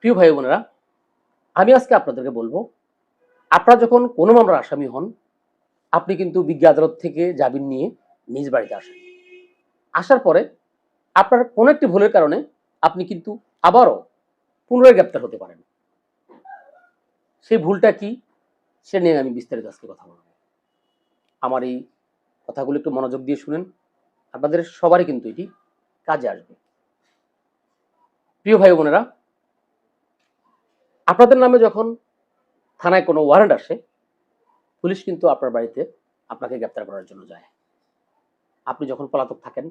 প্রিয় ভাই বোনেরা, আমি আজকে আপনাদেরকে বলব, আপনারা যখন কোনো মামলার আসামি হন, আপনি কিন্তু বিজ্ঞ আদালত থেকে জামিন নিয়ে নিজ বাড়িতে আসেন। আসার পরে আপনার কোনো একটি ভুলের কারণে আপনি কিন্তু আবারও পুনরায় গ্রেপ্তার হতে পারেন। সেই ভুলটা কি সে নিয়ে আমি বিস্তারিত আজকে কথা বলব। আমার এই কথাগুলো একটু মনোযোগ দিয়ে শুনেন, আপনাদের সবারই কিন্তু এটি কাজে আসবে। প্রিয় ভাই বোনেরা আপনাদের নামে যখন থানায় কোনো ওয়ারেন্ট আসে, পুলিশ কিন্তু আপনার বাড়িতে আপনাকে গ্রেপ্তার করার জন্য যায়। আপনি যখন পলাতক থাকেন,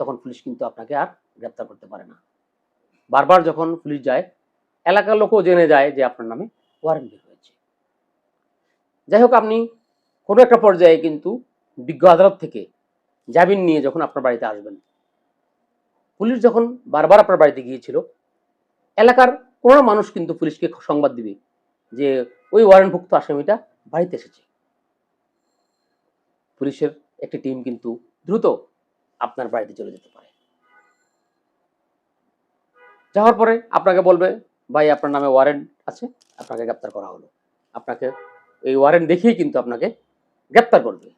তখন পুলিশ কিন্তু আপনাকে আর গ্রেপ্তার করতে পারে না। বারবার যখন পুলিশ যায়, এলাকার লোকও জেনে যায় যে আপনার নামে ওয়ারেন্ট বের হয়েছে। যাই হোক, আপনি কোনো একটা পর্যায়ে কিন্তু বিজ্ঞ আদালত থেকে জামিন নিয়ে যখন আপনার বাড়িতে আসবেন, পুলিশ যখন বারবার আপনার বাড়িতে গিয়েছিল, এলাকার কোনো মানুষ কিন্তু পুলিশকে সংবাদ দিবে যে ওই ওয়ারেন্টভুক্ত আসামিটা বাড়িতে এসেছে। পুলিশের একটি টিম কিন্তু দ্রুত আপনার বাড়িতে চলে যেতে পারে। যাওয়ার পরে আপনাকে বলবে, ভাই, আপনার নামে ওয়ারেন্ট আছে, আপনাকে গ্রেপ্তার করা হলো। আপনাকে এই ওয়ারেন্ট দেখিয়ে কিন্তু আপনাকে গ্রেপ্তার করবে।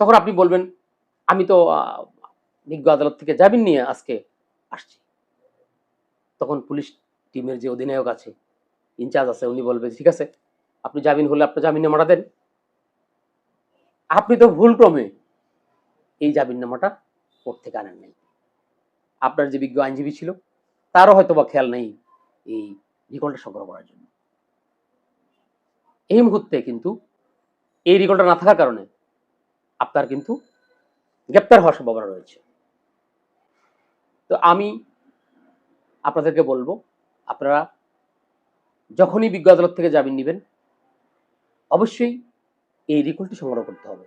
তখন আপনি বলবেন, আমি তো বিজ্ঞ আদালত থেকে জামিন নিয়ে আজকে আসছি। তখন পুলিশ টিমের যে অধিনায়ক আছে, ইনচার্জ আছে, উনি বলবে, ঠিক আছে, আপনি জামিন হলে আপনি জামিননামাটা দেন। আপনি তো ভুল ক্রমে এই জামিননামাটা কোর্ট থেকে আনেন নাই। আপনার যে বিজ্ঞ আইনজীবী ছিল, তারও হয়তো বা খেয়াল নেই এই রিকলটা সংগ্রহ করার জন্য। এই মুহূর্তে কিন্তু এই রিকলটা না থাকার কারণে আপনার কিন্তু গ্রেপ্তার হওয়ার সম্ভাবনা রয়েছে। তো আমি আপনাদেরকে বলব, আপনারা যখনই বিজ্ঞ আদালত থেকে জামিন নেবেন, অবশ্যই এই রিকলটি সংগ্রহ করতে হবে।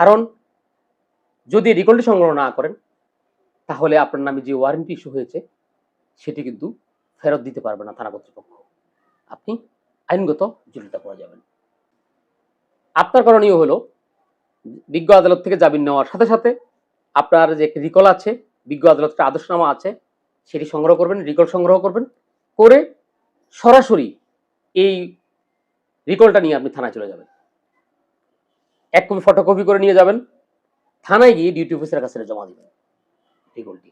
কারণ যদি রিকলটি সংগ্রহ না করেন, তাহলে আপনার নামে যে ওয়ারেন্টি ইস্যু হয়েছে, সেটি কিন্তু ফেরত দিতে পারবে না থানা কর্তৃপক্ষ। আপনি আইনগত জড়িত করা যাবেন। আপনার করণীয় হলো, বিজ্ঞ আদালত থেকে জামিন নেওয়ার সাথে সাথে আপনার যে একটি রিকল আছে, বিজ্ঞ আদালতের আদর্শনামা আছে সেটি সংগ্রহ করবেন রিকল সংগ্রহ করবেন, করে সরাসরি এই রিকলটা নিয়ে আপনি থানায় চলে যাবেন। এক কপি ফটোকপি করে নিয়ে যাবেন, থানায় গিয়ে ডিউটি অফিসারের কাছে জমা দিবেন রিকলটি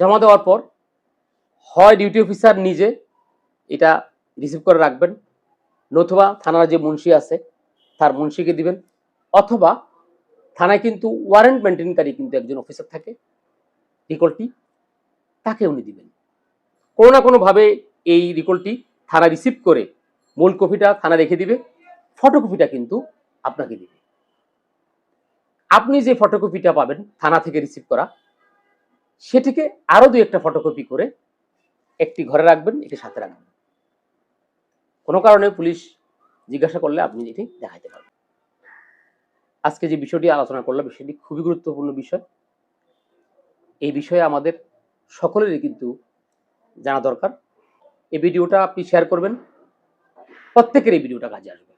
জমা দেওয়ার পর হয় ডিউটি অফিসার নিজে এটা রিসিভ করে রাখবেন, নতুবা থানার যে মুন্সি আছে, তার মুন্সিকে দিবেন, অথবা থানায় কিন্তু ওয়ারেন্ট মেনটেনকারী কিন্তু একজন অফিসার থাকে রিকলটি তাকে উনি দিবেন। কোনো না কোনোভাবে এই রিকলটি থানা রিসিভ করে মূল কপিটা থানা রেখে দিবে, ফটোকপিটা কিন্তু আপনাকে দিবে। আপনি যে ফটোকপিটা পাবেন থানা থেকে রিসিভ করা, সেটিকে আরও দুই একটা ফটোকপি করে একটি ঘরে রাখবেন, একটি সাথে রাখবেন। কোনো কারণে পুলিশ জিজ্ঞাসা করলে আপনি এটি দেখাইতে পারবেন। আজকে যে বিষয়টি আলোচনা করলাম বিষয়টি খুবই গুরুত্বপূর্ণ বিষয়। এই বিষয়ে আমাদের সকলেরই কিন্তু জানা দরকার। এই ভিডিওটা আপনি শেয়ার করবেন। প্রত্যেকের এই ভিডিওটা কাজে আসবে।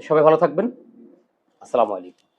সবাই ভালো থাকবেন। আসসালামু আলাইকুম।